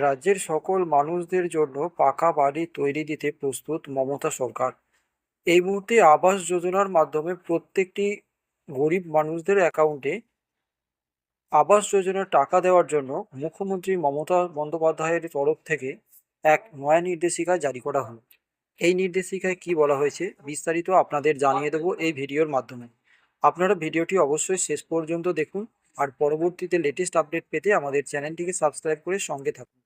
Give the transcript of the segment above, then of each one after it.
রাজ্যের সকল মানুষদের জন্য পাকা বাড়ি তৈরি দিতে প্রস্তুত মমতা সরকার। এই মুহূর্তে আবাস যোজনার মাধ্যমে প্রত্যেকটি গরিব মানুষদের অ্যাকাউন্টে আবাস যোজনার টাকা দেওয়ার জন্য মুখ্যমন্ত্রী মমতা বন্দ্যোপাধ্যায়ের তরফ থেকে এক নয়া নির্দেশিকা জারি করা হলো। এই নির্দেশিকায় কি বলা হয়েছে বিস্তারিত আপনাদের জানিয়ে দেবো এই ভিডিওর মাধ্যমে। আপনারা ভিডিওটি অবশ্যই শেষ পর্যন্ত দেখুন আর পরবর্তীতে লেটেস্ট আপডেট পেতে আমাদের চ্যানেলটিকে সাবস্ক্রাইব করে সঙ্গে থাকুন।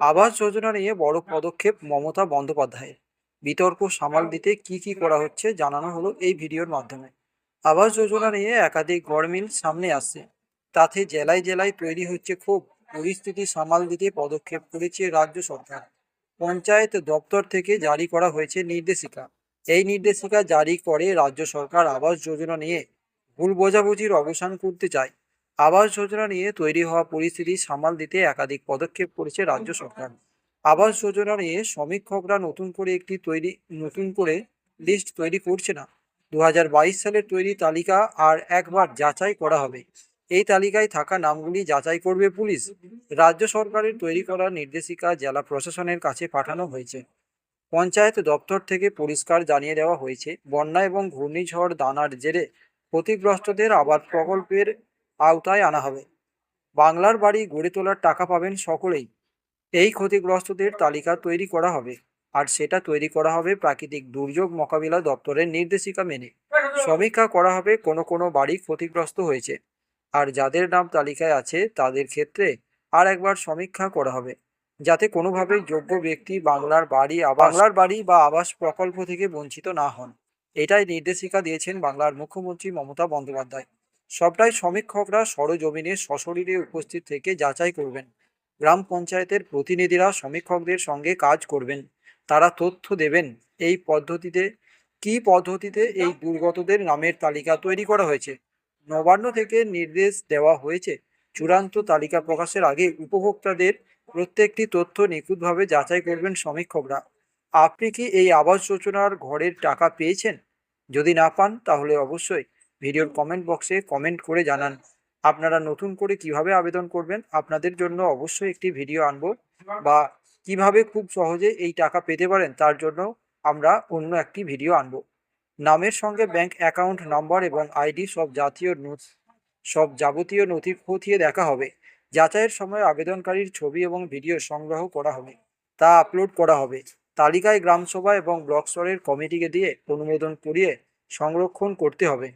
আবাস যোজনা নিয়ে বড় পদক্ষেপ মমতা বন্দ্যোপাধ্যায়ের। বিতর্ক সামাল দিতে কি কি করা হচ্ছে জানানো হলো এই ভিডিওর মাধ্যমে। আবাস যোজনা নিয়ে একাধিক গড়মিল সামনে আসছে। তাতে জেলায় জেলায় তৈরি হচ্ছে খুব পরিস্থিতি সামাল দিতে পদক্ষেপ করেছে রাজ্য সরকার। পঞ্চায়েত দপ্তর থেকে জারি করা হয়েছে নির্দেশিকা। এই নির্দেশিকা জারি করে রাজ্য সরকার আবাস যোজনা নিয়ে ভুল বোঝাবুঝির অবসান করতে চায়। আবাস যোজনা নিয়ে তৈরি হওয়া পরিস্থিতি সামাল দিতে একাধিক পদক্ষেপ করেছে রাজ্য সরকার। আবাস যোজনা নিয়ে সমীক্ষকরা নতুন করে একটি তৈরি নতুন করে লিস্ট তৈরি করছে না। দু হাজার বাইশ সালের তৈরি তালিকা আর একবার যাচাই করা হবে। এই তালিকায় থাকা নামগুলি যাচাই করবে পুলিশ। রাজ্য সরকারের তৈরি করা নির্দেশিকা জেলা প্রশাসনের কাছে পাঠানো হয়েছে। পঞ্চায়েত দপ্তর থেকে পরিষ্কার জানিয়ে দেওয়া হয়েছে বন্যা এবং ঘূর্ণিঝড় দানার জেরে ক্ষতিগ্রস্তদের আবাস প্রকল্পের আওতায় আনা হবে। বাংলার বাড়ি গড়ে তোলার টাকা পাবেন সকলেই। এই ক্ষতিগ্রস্তদের তালিকা তৈরি করা হবে। আর সেটা তৈরি করা হবে প্রাকৃতিক দুর্যোগ মোকাবিলা দপ্তরের নির্দেশিকা মেনে। সমীক্ষা করা হবে কোনো কোনো বাড়ি ক্ষতিগ্রস্ত হয়েছে। আর যাদের নাম তালিকায় আছে তাদের ক্ষেত্রে আর একবার সমীক্ষা করা হবে। যাতে কোনোভাবে যোগ্য ব্যক্তি বাংলার বাড়ি বাংলার বাড়ি বা আবাস প্রকল্প থেকে বঞ্চিত না হন। এটাই নির্দেশিকা দিয়েছেন বাংলার মুখ্যমন্ত্রী মমতা বন্দ্যোপাধ্যায়। সবটাই সমীক্ষকরা সরজমিনে সশরীরে উপস্থিত থেকে যাচাই করবেন। গ্রাম পঞ্চায়েতের প্রতিনিধিরা সমীক্ষকদের সঙ্গে কাজ করবেন। তারা তথ্য দেবেন এই পদ্ধতিতে, কি পদ্ধতিতে এই দুর্গতদের নামের তালিকা তৈরি করা হয়েছে। নবান্ন থেকে নির্দেশ দেওয়া হয়েছে। চূড়ান্ত তালিকা প্রকাশের আগে উপভোক্তাদের প্রত্যেকটি তথ্য নিখুঁতভাবে যাচাই করবেন সমীক্ষকরা। আপনি কি এই আবাস যোজনার ঘরের টাকা পেয়েছেন? যদি না পান, তাহলে অবশ্যই ভিডিওর কমেন্ট বক্সে কমেন্ট করে জানান। আপনারা নতুন করে কীভাবে আবেদন করবেন? আপনাদের জন্য অবশ্যই একটি ভিডিও আনব বা কীভাবে খুব সহজে এই টাকা পেতে পারেন, তার জন্য আমরা অন্য একটি ভিডিও আনব। নামের সঙ্গে ব্যাংক অ্যাকাউন্ট নম্বর এবং আইডি সব জাতীয় সব যাবতীয় নথি খতিয়ে দেখা হবে। যাচাইয়ের সময় আবেদনকারীর ছবি এবং ভিডিও সংগ্রহ করা হবে। তা আপলোড করা হবে। তালিকায় গ্রামসভা এবং ব্লক স্তরের কমিটিকে দিয়ে অনুমোদন করিয়ে সংরক্ষণ করতে হবে।